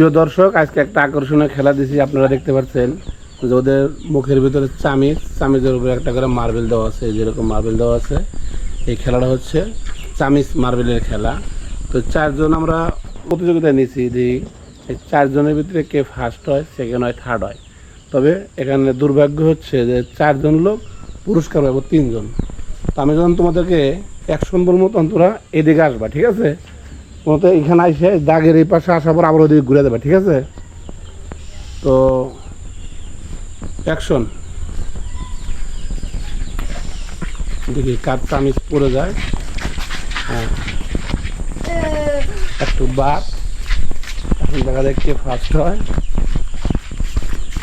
প্রিয় দর্শক, আজকে একটা আকর্ষণীয় খেলা দিছি, আপনারা দেখতে পাচ্ছেন। যে ওদের মুখের ভিতরে চামিচ চামিচের উপরে একটা করে মার্বেল দেওয়া আছে যেরকম মার্বেল দেওয়া আছে। এই খেলাটা হচ্ছে চামিচ মার্বেলের খেলা। তো চারজন আমরা প্রতিযোগিতা নিয়েছি যে এই চারজনের ভিতরে কে ফার্স্ট হয় সেকেন্ড হয় থার্ড হয়। তবে এখানে দুর্ভাগ্য হচ্ছে যে চারজন লোক পুরস্কার পাবো তিনজন। তো আমি যখন তোমাদেরকে অ্যাকশন বলব তখন তোরা এদিকে আসবা, ঠিক আছে? মতো এখানে আসে দাগের এই পাশে আসার পর আবার ওদিকে ঘুরে দেবে ঠিক আছে? তো অ্যাকশন দেখি কাঠটা আমি পড়ে যায়। হ্যাঁ। একটু বাদ এখন দেখা যায় কে ফার্স্ট হয়।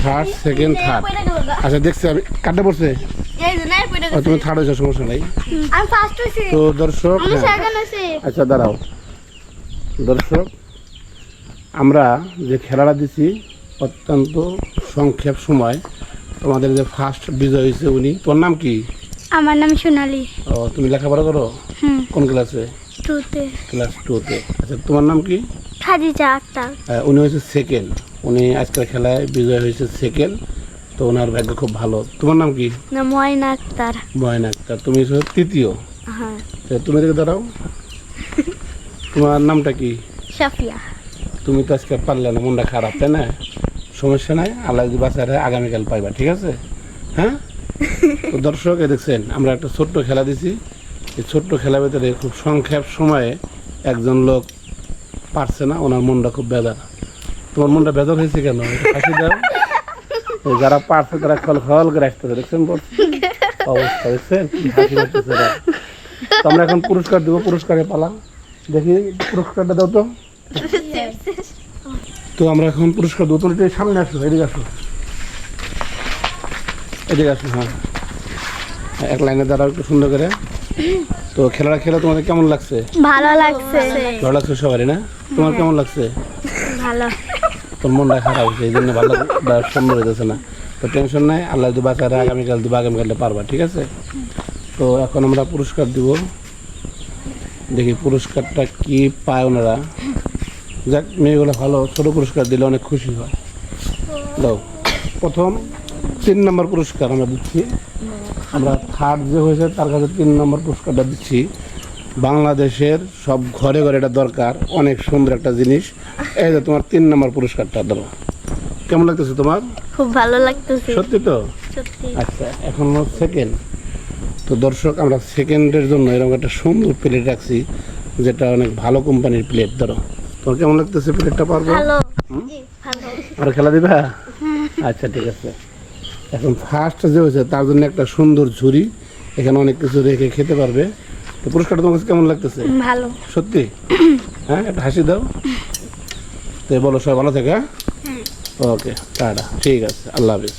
ফার্স্ট সেকেন্ড থার্ড আচ্ছা দেখছি আমি কাঠটা পড়ছে? তুমি থার্ড হয়েছো সমস্যা নেই। তো দর্শক হ্যাঁ। আচ্ছা দাঁড়াও। দর্শক আমরা যে খেলাটা দিছি অত্যন্ত সংক্ষেপ সময় তোমাদের যে ফার্স্ট বিজয় হয়েছে উনি তোমার নাম কি? আমার নাম সোনালি। ও তুমি লেখাপড়া করো? কোন ক্লাসে? টুতে। ক্লাস টুতে। আচ্ছা তোমার নাম কি? খাদিজা আক্তার। উনি হয়েছে সেকেন্ড উনি আজকের খেলায় বিজয় হয়েছে সেকেন্ড তো ওনার ভাগ্য খুব ভালো। তোমার নাম কি? না ময়না আক্তার। ময়না আক্তার। তুমি তৃতীয়। হ্যাঁ। তুমি দেখে দাঁড়াও। তোমার নামটা কি? সাফিয়া তুমি তো আজকে পারলে না মনটা খারাপ তাই না? সমস্যা নাই আল্লাহ যদি বাচ্চারা আগামীকাল পাইবা ঠিক আছে? হ্যাঁ? তো দর্শক এ দেখছেন আমরা একটা ছোট্ট খেলা দিছি। এই ছোট্ট খেলার ভিতরে খুব সংক্ষেপ সময়ে একজন লোক পারছে না ওনার মনটা খুব বেদার তোমার মনটা বেদার হয়েছে কেন? হাসি দাও। যারা পারছে তারা খল খল করে আসতেছে দেখছেন অবস্থা দেখছেন? হাসি তো আমরা এখন পুরস্কার দেবো পুরস্কারে পালা। দেখি পুরস্কারটা দাও তো। তো আমরা এখন পুরস্কার দেবো। তুমি সামনে আসো এদিকে আসো। এদিকে আসো হ্যাঁ। এক লাইনে দাঁড়াও একটু সুন্দর করে। তো খেলাটা খেলা তোমাদের কেমন লাগছে? ভালো লাগছে। ভালো লাগছে সবারই না? তোমার কেমন লাগছে? ভালো। তোর মনটা খারাপ হচ্ছে এই জন্য ভালো সুন্দর হইতেছে না। তো টেনশন নাই আল্লাহ যদি বাচ্চারা আগামীকাল দিবা আগামীকালে পারবা ঠিক আছে? তো এখন আমরা পুরস্কার দিব। দেখি পুরস্কারটা কি পায় ওনারা। যাক মেয়েগুলো ভালো ছোট পুরস্কার দিলে অনেক খুশি হয়। দাও প্রথম তিন নম্বর পুরস্কার আমরা দিচ্ছি। আমরা থার্ড যে হয়েছে তার কাছে তিন নম্বর পুরস্কারটা দিচ্ছি। বাংলাদেশের সব ঘরে ঘরে এটা দরকার অনেক সুন্দর একটা জিনিস। এই যে তোমার তিন নম্বর পুরস্কারটা ধরো কেমন লাগতেছে তোমার? খুব ভালো লাগতেছে। সত্যি তো? আচ্ছা এখন সেকেন্ড তো দর্শক আমরা সেকেন্ডের জন্য এরকম একটা সুন্দর প্লেট রাখছি যেটা অনেক ভালো কোম্পানির প্লেট ধরো। তোমার কেমন লাগতেছে প্লেটটা পারব? আর খেলা দিবা? আচ্ছা ঠিক আছে। এখন ফার্স্ট যে হয়েছে তার জন্য একটা সুন্দর ঝুড়ি এখানে অনেক কিছু রেখে খেতে পারবে। তো পুরস্কারটা তোমার কাছে কেমন লাগতেছে? ভালো। সত্যি? হ্যাঁ একটা হাসি দাও। তো বলো সবাই ভালো থাকে ওকে টাটা। ঠিক আছে আল্লাহ হাফিজ।